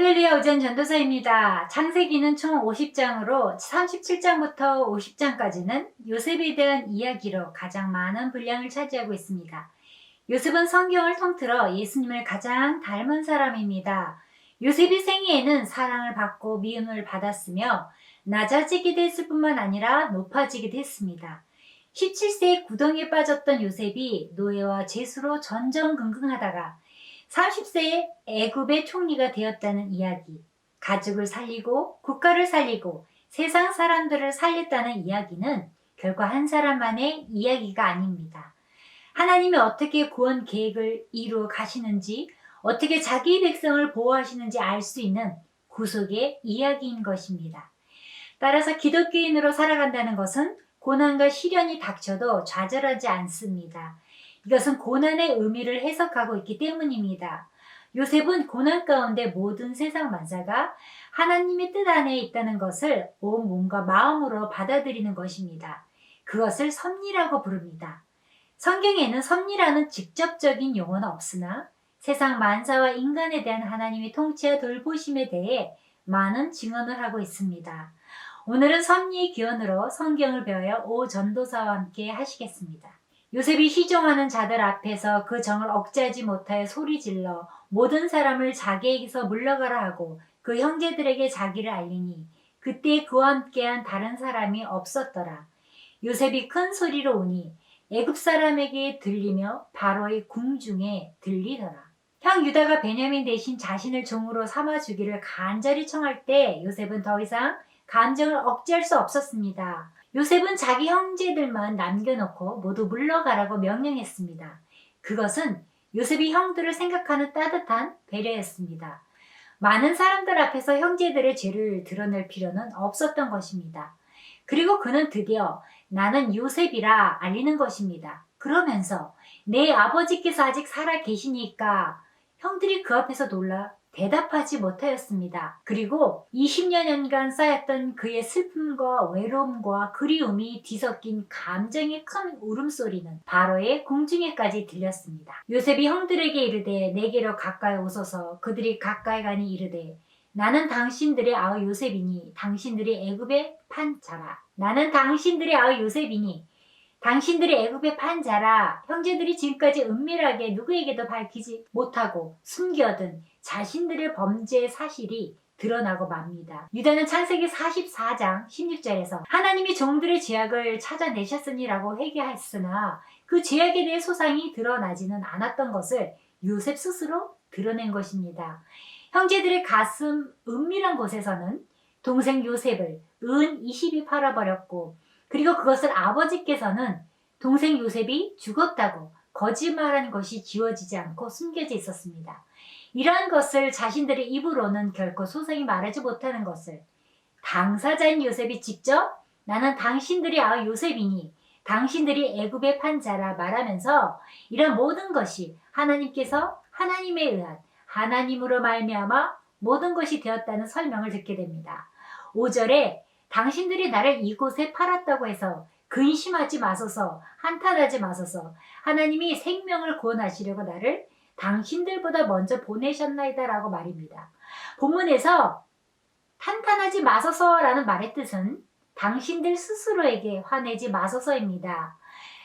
할렐루야 우전 전도사입니다. 창세기는 총 50장으로 37장부터 50장까지는 요셉에 대한 이야기로 가장 많은 분량을 차지하고 있습니다. 요셉은 성경을 통틀어 예수님을 가장 닮은 사람입니다. 요셉이 생애에는 사랑을 받고 미움을 받았으며 낮아지기도 했을 뿐만 아니라 높아지기도 했습니다. 17세에 구덩이에 빠졌던 요셉이 노예와 죄수로 전전긍긍하다가 30세에 애굽의 총리가 되었다는 이야기, 가족을 살리고 국가를 살리고 세상 사람들을 살렸다는 이야기는 결과 한 사람만의 이야기가 아닙니다. 하나님이 어떻게 구원 계획을 이루어 가시는지, 어떻게 자기 백성을 보호하시는지 알 수 있는 구속의 이야기인 것입니다. 따라서 기독교인으로 살아간다는 것은 고난과 시련이 닥쳐도 좌절하지 않습니다. 이것은 고난의 의미를 해석하고 있기 때문입니다. 요셉은 고난 가운데 모든 세상 만사가 하나님의 뜻 안에 있다는 것을 온 몸과 마음으로 받아들이는 것입니다. 그것을 섭리라고 부릅니다. 성경에는 섭리라는 직접적인 용어는 없으나 세상 만사와 인간에 대한 하나님의 통치와 돌보심에 대해 많은 증언을 하고 있습니다. 오늘은 섭리의 기원으로 성경을 배워요 오 전도사와 함께 하시겠습니다. 요셉이 시종하는 자들 앞에서 그 정을 억제하지 못하여 소리질러 모든 사람을 자기에게서 물러가라 하고 그 형제들에게 자기를 알리니 그때 그와 함께한 다른 사람이 없었더라. 요셉이 큰 소리로 우니 애굽 사람에게 들리며 바로의 궁중에 들리더라. 형 유다가 베냐민 대신 자신을 종으로 삼아 주기를 간절히 청할 때 요셉은 더 이상 감정을 억제할 수 없었습니다. 요셉은 자기 형제들만 남겨놓고 모두 물러가라고 명령했습니다. 그것은 요셉이 형들을 생각하는 따뜻한 배려였습니다. 많은 사람들 앞에서 형제들의 죄를 드러낼 필요는 없었던 것입니다. 그리고 그는 드디어 나는 요셉이라 알리는 것입니다. 그러면서 내 아버지께서 아직 살아 계시니까 형들이 그 앞에서 놀라 대답하지 못하였습니다. 그리고 20여 년간 쌓였던 그의 슬픔과 외로움과 그리움이 뒤섞인 감정의 큰 울음소리는 바로의 궁중에까지 들렸습니다. 요셉이 형들에게 이르되 내게로 가까이 오소서 그들이 가까이 가니 이르되 나는 당신들의 아우 요셉이니 당신들이 애굽의 판자라 나는 당신들의 아우 요셉이니 당신들이 애굽의 판자라 형제들이 지금까지 은밀하게 누구에게도 밝히지 못하고 숨겨둔 자신들의 범죄 사실이 드러나고 맙니다. 유다는 창세기 44장 16절에서 하나님이 종들의 죄악을 찾아내셨으니라고 회개했으나 그 죄악에 대해 소상이 드러나지는 않았던 것을 요셉 스스로 드러낸 것입니다. 형제들의 가슴 은밀한 곳에서는 동생 요셉을 은 20이 팔아버렸고 그리고 그것을 아버지께서는 동생 요셉이 죽었다고 거짓말한 것이 지워지지 않고 숨겨져 있었습니다. 이러한 것을 자신들의 입으로는 결코 소상히 말하지 못하는 것을 당사자인 요셉이 직접 나는 당신들이 아 요셉이니 당신들이 애굽의 판자라 말하면서 이런 모든 것이 하나님께서 하나님에 의한 하나님으로 말미암아 모든 것이 되었다는 설명을 듣게 됩니다. 5절에 당신들이 나를 이곳에 팔았다고 해서 근심하지 마소서 한탄하지 마소서 하나님이 생명을 구원하시려고 나를 당신들보다 먼저 보내셨나이다 라고 말입니다. 본문에서 탄탄하지 마소서 라는 말의 뜻은 당신들 스스로에게 화내지 마소서입니다.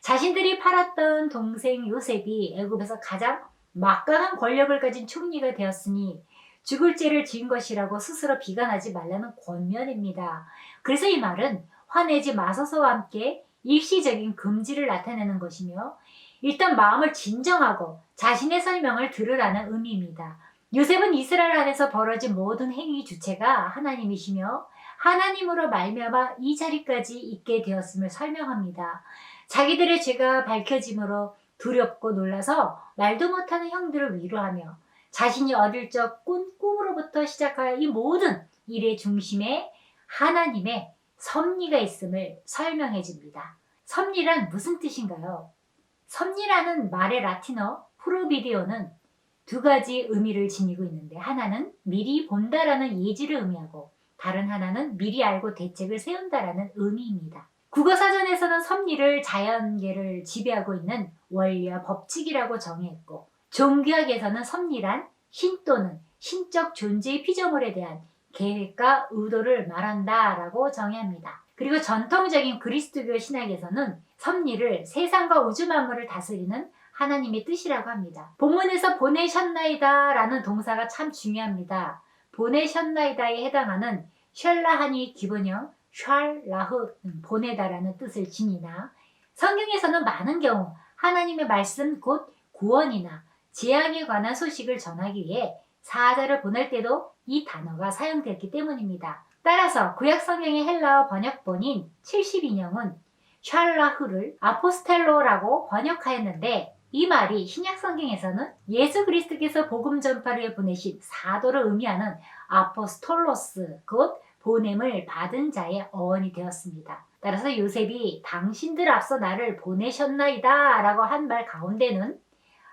자신들이 팔았던 동생 요셉이 애굽에서 가장 막강한 권력을 가진 총리가 되었으니 죽을 죄를 지은 것이라고 스스로 비관하지 말라는 권면입니다. 그래서 이 말은 화내지 마소서와 함께 일시적인 금지를 나타내는 것이며 일단 마음을 진정하고 자신의 설명을 들으라는 의미입니다. 요셉은 이스라엘 안에서 벌어진 모든 행위 주체가 하나님이시며 하나님으로 말미암아 이 자리까지 있게 되었음을 설명합니다. 자기들의 죄가 밝혀짐으로 두렵고 놀라서 말도 못하는 형들을 위로하며 자신이 어릴 적 꾼 꿈으로부터 시작하여 이 모든 일의 중심에 하나님의 섭리가 있음을 설명해 줍니다. 섭리란 무슨 뜻인가요? 섭리라는 말의 라틴어 프로비디오는 두 가지 의미를 지니고 있는데 하나는 미리 본다라는 예지를 의미하고 다른 하나는 미리 알고 대책을 세운다라는 의미입니다. 국어사전에서는 섭리를 자연계를 지배하고 있는 원리와 법칙이라고 정의했고 종교학에서는 섭리란 신 또는 신적 존재의 피조물에 대한 계획과 의도를 말한다라고 정의합니다. 그리고 전통적인 그리스도교 신학에서는 섭리를 세상과 우주 만물을 다스리는 하나님의 뜻이라고 합니다. 본문에서 보내셨나이다 라는 동사가 참 중요합니다. 보내셨나이다에 해당하는 셜라하니 기본형 샬라흐 보내다라는 뜻을 지니나 성경에서는 많은 경우 하나님의 말씀 곧 구원이나 재앙에 관한 소식을 전하기 위해 사자를 보낼 때도 이 단어가 사용됐기 때문입니다. 따라서 구약 성경의 헬라어 번역본인 72년은 샬라흐를 아포스텔로라고 번역하였는데 이 말이 신약 성경에서는 예수 그리스도께서 복음 전파를 보내신 사도를 의미하는 아포스톨로스 곧 보냄을 받은 자의 어원이 되었습니다. 따라서 요셉이 당신들 앞서 나를 보내셨나이다 라고 한 말 가운데는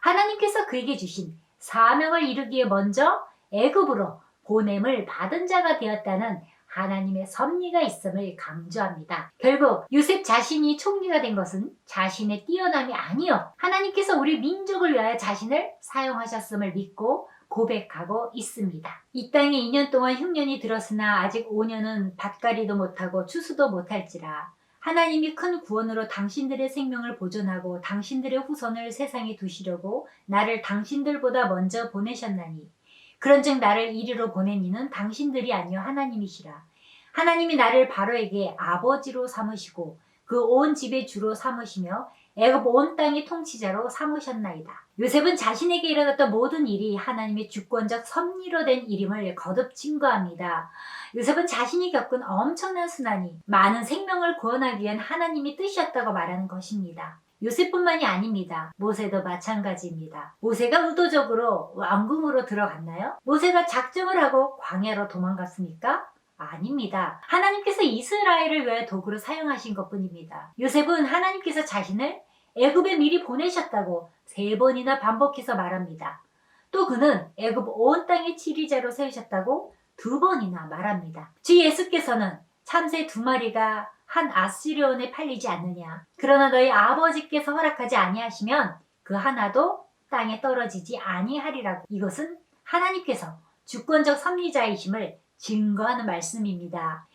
하나님께서 그에게 주신 사명을 이루기에 먼저 애굽으로 보냄을 받은 자가 되었다는 하나님의 섭리가 있음을 강조합니다. 결국 요셉 자신이 총리가 된 것은 자신의 뛰어남이 아니요 하나님께서 우리 민족을 위하여 자신을 사용하셨음을 믿고 고백하고 있습니다. 이 땅에 2년 동안 흉년이 들었으나 아직 5년은 밭갈이도 못하고 추수도 못할지라 하나님이 큰 구원으로 당신들의 생명을 보존하고 당신들의 후손을 세상에 두시려고 나를 당신들보다 먼저 보내셨나니 그런즉 나를 이리로 보낸 이는 당신들이 아니요 하나님이시라. 하나님이 나를 바로에게 아버지로 삼으시고 그 온 집의 주로 삼으시며 애굽 온 땅의 통치자로 삼으셨나이다. 요셉은 자신에게 일어났던 모든 일이 하나님의 주권적 섭리로 된 일임을 거듭 증거합니다. 요셉은 자신이 겪은 엄청난 순환이 많은 생명을 구원하기 위한 하나님의 뜻이었다고 말하는 것입니다. 요셉뿐만이 아닙니다. 모세도 마찬가지입니다. 모세가 의도적으로 왕궁으로 들어갔나요? 모세가 작정을 하고 광야로 도망갔습니까? 아닙니다. 하나님께서 이스라엘을 위해 도구로 사용하신 것 뿐입니다. 요셉은 하나님께서 자신을 애굽에 미리 보내셨다고 세 번이나 반복해서 말합니다. 또 그는 애굽 온 땅의 치리자로 세우셨다고 두 번이나 말합니다. 주 예수께서는 참새 두 마리가 한 아시리온에 팔리지 않느냐. 그러나 너희 아버지께서 허락하지 아니하시면 그 하나도 땅에 떨어지지 아니하리라고. 이것은 하나님께서 주권적 섭리자이심을 증거하는 말씀입니다.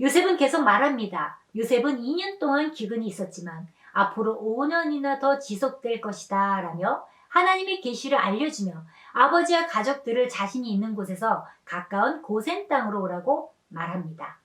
요셉은 계속 말합니다. 요셉은 2년 동안 기근이 있었지만 앞으로 5년이나 더 지속될 것이다 라며 하나님의 계시를 알려주며 아버지와 가족들을 자신이 있는 곳에서 가까운 고센 땅으로 오라고 말합니다.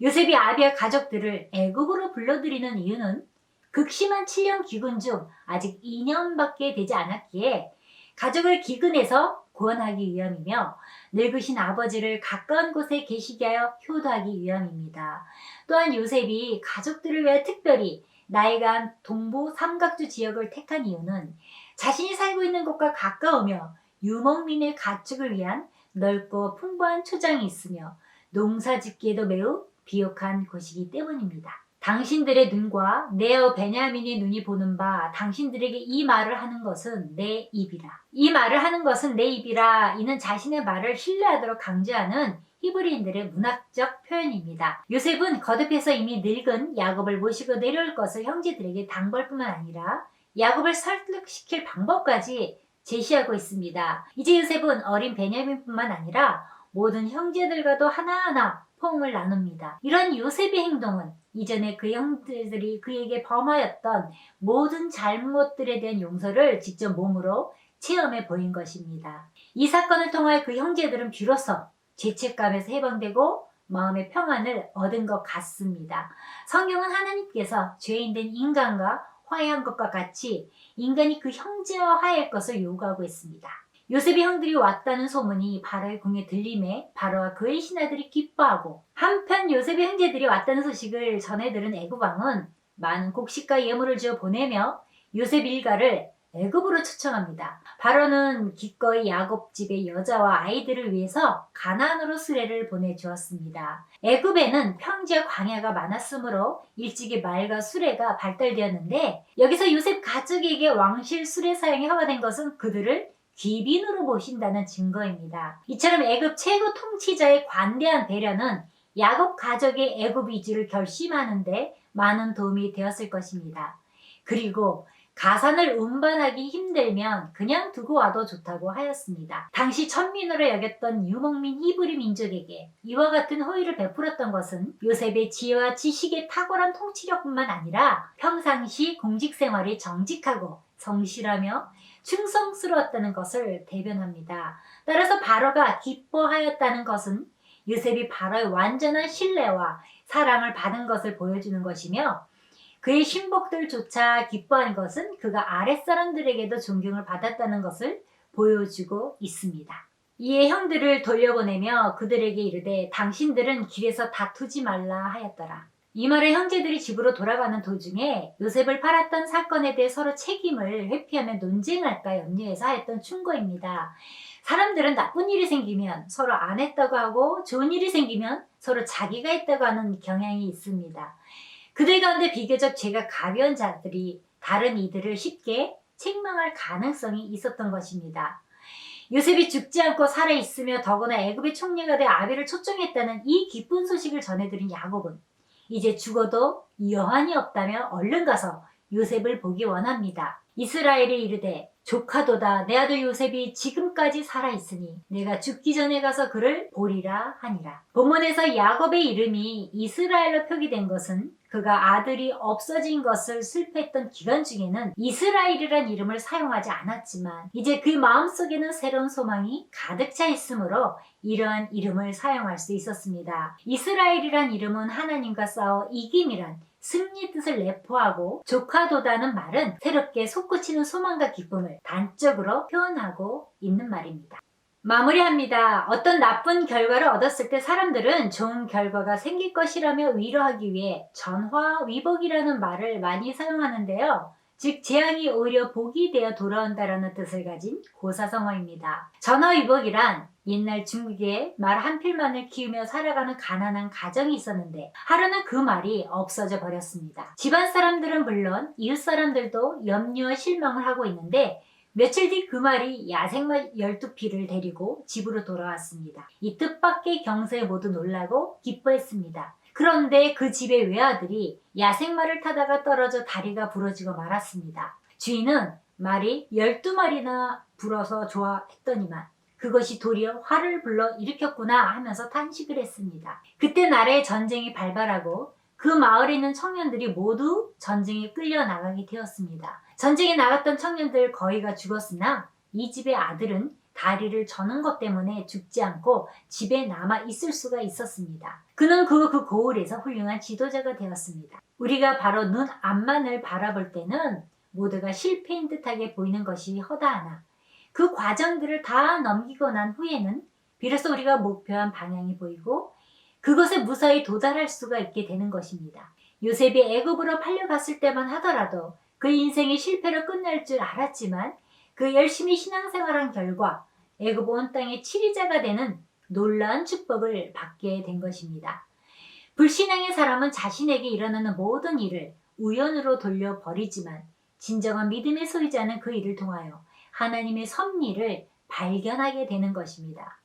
요셉이 아비와 가족들을 애굽으로 불러들이는 이유는 극심한 7년 기근 중 아직 2년밖에 되지 않았기에 가족을 기근에서 구원하기 위함이며 늙으신 아버지를 가까운 곳에 계시게 하여 효도하기 위함입니다. 또한 요셉이 가족들을 위해 특별히 나이간 동부 삼각주 지역을 택한 이유는 자신이 살고 있는 곳과 가까우며 유목민의 가축을 위한 넓고 풍부한 초장이 있으며 농사 짓기에도 매우 비옥한 곳이기 때문입니다. 당신들의 눈과 네어 베냐민의 눈이 보는 바 당신들에게 이 말을 하는 것은 내 입이라. 이 말을 하는 것은 내 입이라. 이는 자신의 말을 신뢰하도록 강조하는 히브리인들의 문학적 표현입니다. 요셉은 거듭해서 이미 늙은 야곱을 모시고 내려올 것을 형제들에게 당벌 뿐만 아니라 야곱을 설득시킬 방법까지 제시하고 있습니다. 이제 요셉은 어린 베냐민뿐만 아니라 모든 형제들과도 하나하나 포옹을 나눕니다. 이런 요셉의 행동은 이전에 그 형제들이 그에게 범하였던 모든 잘못들에 대한 용서를 직접 몸으로 체험해 보인 것입니다. 이 사건을 통하여 그 형제들은 비로소 죄책감에서 해방되고 마음의 평안을 얻은 것 같습니다. 성경은 하나님께서 죄인된 인간과 화해한 것과 같이 인간이 그 형제와 화해할 것을 요구하고 있습니다. 요셉의 형들이 왔다는 소문이 바로의 궁에 들림에 바로와 그의 신하들이 기뻐하고 한편 요셉의 형제들이 왔다는 소식을 전해 들은 애굽 왕은 많은 곡식과 예물을 주어 보내며 요셉 일가를 애굽으로 초청합니다. 바로는 기꺼이 야곱 집의 여자와 아이들을 위해서 가나안으로 수레를 보내주었습니다. 애굽에는 평지와 광야가 많았으므로 일찍이 말과 수레가 발달되었는데 여기서 요셉 가족에게 왕실 수레 사용이 허가된 것은 그들을 귀빈으로 모신다는 증거입니다. 이처럼 애굽 최고 통치자의 관대한 배려는 야곱 가족의 애굽 이주를 결심하는데 많은 도움이 되었을 것입니다. 그리고 가산을 운반하기 힘들면 그냥 두고 와도 좋다고 하였습니다. 당시 천민으로 여겼던 유목민 히브리 민족에게 이와 같은 호의를 베풀었던 것은 요셉의 지혜와 지식의 탁월한 통치력뿐만 아니라 평상시 공직 생활이 정직하고 성실하며 충성스러웠다는 것을 대변합니다. 따라서 바로가 기뻐하였다는 것은 요셉이 바로의 완전한 신뢰와 사랑을 받은 것을 보여주는 것이며 그의 신복들조차 기뻐한 것은 그가 아랫사람들에게도 존경을 받았다는 것을 보여주고 있습니다. 이에 형들을 돌려보내며 그들에게 이르되 당신들은 길에서 다투지 말라 하였더라. 이 말을 형제들이 집으로 돌아가는 도중에 요셉을 팔았던 사건에 대해 서로 책임을 회피하며 논쟁할까 염려해서 하였던 충고입니다. 사람들은 나쁜 일이 생기면 서로 안 했다고 하고 좋은 일이 생기면 서로 자기가 했다고 하는 경향이 있습니다. 그들 가운데 비교적 죄가 가벼운 자들이 다른 이들을 쉽게 책망할 가능성이 있었던 것입니다. 요셉이 죽지 않고 살아 있으며 더구나 애굽의 총리가 돼 아비를 초청했다는 이 기쁜 소식을 전해들은 야곱은 이제 죽어도 여한이 없다며 얼른 가서 요셉을 보기 원합니다. 이스라엘이 이르되 조카도다 내 아들 요셉이 지금까지 살아 있으니 내가 죽기 전에 가서 그를 보리라 하니라. 본문에서 야곱의 이름이 이스라엘로 표기된 것은 그가 아들이 없어진 것을 슬퍼했던 기간 중에는 이스라엘이란 이름을 사용하지 않았지만 이제 그 마음속에는 새로운 소망이 가득 차 있으므로 이러한 이름을 사용할 수 있었습니다. 이스라엘이란 이름은 하나님과 싸워 이김이란 승리 뜻을 내포하고 조카도다는 말은 새롭게 솟구치는 소망과 기쁨을 단적으로 표현하고 있는 말입니다. 마무리합니다. 어떤 나쁜 결과를 얻었을 때 사람들은 좋은 결과가 생길 것이라며 위로하기 위해 전화위복이라는 말을 많이 사용하는데요. 즉 재앙이 오히려 복이 되어 돌아온다라는 뜻을 가진 고사성어입니다. 전화위복이란 옛날 중국에 말 한 필만을 키우며 살아가는 가난한 가정이 있었는데 하루는 그 말이 없어져 버렸습니다. 집안 사람들은 물론 이웃 사람들도 염려와 실망을 하고 있는데 며칠 뒤 그 말이 야생마 12피를 데리고 집으로 돌아왔습니다. 이 뜻밖의 경서에 모두 놀라고 기뻐했습니다. 그런데 그 집의 외아들이 야생마를 타다가 떨어져 다리가 부러지고 말았습니다. 주인은 말이 12마리나 불어서 좋아했더니만 그것이 도리어 화를 불러 일으켰구나 하면서 탄식을 했습니다. 그때 나라에 전쟁이 발발하고 그 마을에 있는 청년들이 모두 전쟁에 끌려 나가게 되었습니다. 전쟁에 나갔던 청년들 거의가 죽었으나 이 집의 아들은 다리를 저는 것 때문에 죽지 않고 집에 남아 있을 수가 있었습니다. 그는 그, 그 고을에서 훌륭한 지도자가 되었습니다. 우리가 바로 눈 앞만을 바라볼 때는 모두가 실패인 듯하게 보이는 것이 허다하나 그 과정들을 다 넘기고 난 후에는 비로소 우리가 목표한 방향이 보이고 그것에 무사히 도달할 수가 있게 되는 것입니다. 요셉이 애굽으로 팔려갔을 때만 하더라도 그 인생이 실패로 끝날 줄 알았지만 그 열심히 신앙생활한 결과 애굽 온 땅의 치리자가 되는 놀라운 축복을 받게 된 것입니다. 불신앙의 사람은 자신에게 일어나는 모든 일을 우연으로 돌려버리지만 진정한 믿음의 소유자는 그 일을 통하여 하나님의 섭리를 발견하게 되는 것입니다.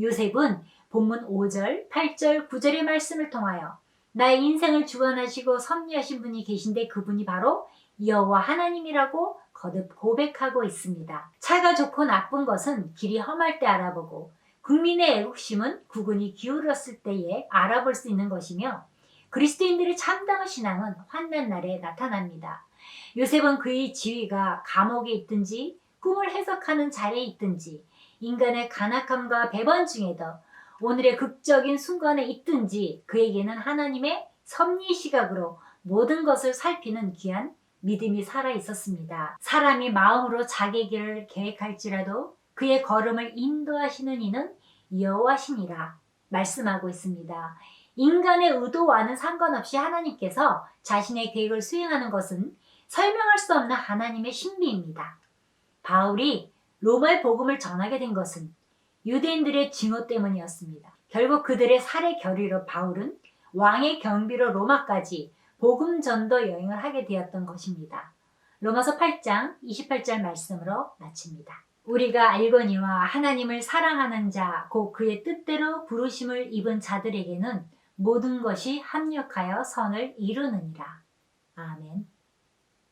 요셉은 본문 5절, 8절, 9절의 말씀을 통하여 나의 인생을 주관하시고 섭리하신 분이 계신데 그분이 바로 여호와 하나님이라고 거듭 고백하고 있습니다. 차가 좋고 나쁜 것은 길이 험할 때 알아보고 국민의 애국심은 국군이 기울었을 때에 알아볼 수 있는 것이며 그리스도인들의 참다운 신앙은 환난 날에 나타납니다. 요셉은 그의 지위가 감옥에 있든지 꿈을 해석하는 자리에 있든지 인간의 간악함과 배반 중에도 오늘의 극적인 순간에 있든지 그에게는 하나님의 섭리 시각으로 모든 것을 살피는 귀한 믿음이 살아 있었습니다. 사람이 마음으로 자기 길을 계획할지라도 그의 걸음을 인도하시는 이는 여호와시니라 말씀하고 있습니다. 인간의 의도와는 상관없이 하나님께서 자신의 계획을 수행하는 것은 설명할 수 없는 하나님의 신비입니다. 바울이 로마의 복음을 전하게 된 것은 유대인들의 증오 때문이었습니다. 결국 그들의 살해 결의로 바울은 왕의 경비로 로마까지 복음 전도 여행을 하게 되었던 것입니다. 로마서 8장 28절 말씀으로 마칩니다. 우리가 알거니와 하나님을 사랑하는 자, 곧 그의 뜻대로 부르심을 입은 자들에게는 모든 것이 합력하여 선을 이루느니라. 아멘.